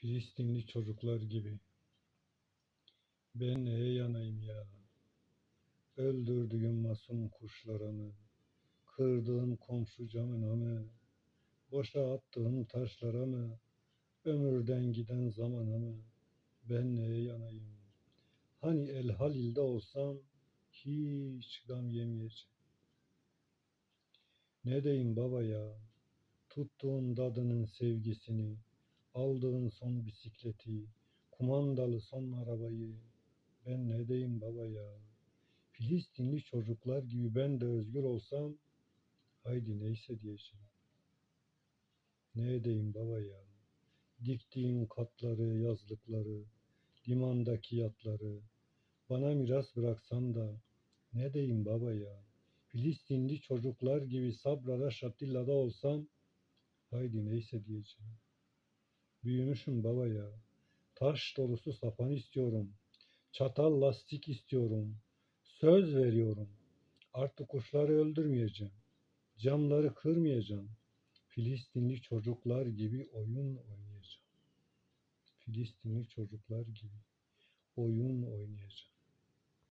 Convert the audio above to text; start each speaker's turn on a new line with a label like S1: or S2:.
S1: Filistinli çocuklar gibi. Ben neye yanayım ya? Öldürdüğüm masum kuşlara mı? Kırdığım komşu camına mı? Boşa attığım taşlara mı? Ömürden giden zamana mı? Ben neye yanayım? Hani El Halil'de olsam hiç gam yemeyeceğim. Ne diyeyim baba ya? Tuttuğun dadının sevgisini, aldığın son bisikleti, kumandalı son arabayı, ben ne diyeyim baba ya? Filistinli çocuklar gibi ben de özgür olsam, haydi neyse diyeceğim. Ne edeyim baba ya? Diktiğim katları, yazlıkları, limandaki yatları, bana miras bıraksan da, ne diyeyim baba ya? Filistinli çocuklar gibi Sabra'da Şatilla'da olsam, haydi neyse diyeceğim. Büyümüşüm baba ya. Taş dolusu sapan istiyorum. Çatal lastik istiyorum. Söz veriyorum. Artık kuşları öldürmeyeceğim. Camları kırmayacağım. Filistinli çocuklar gibi oyun oynayacağım. Filistinli çocuklar gibi oyun oynayacağım.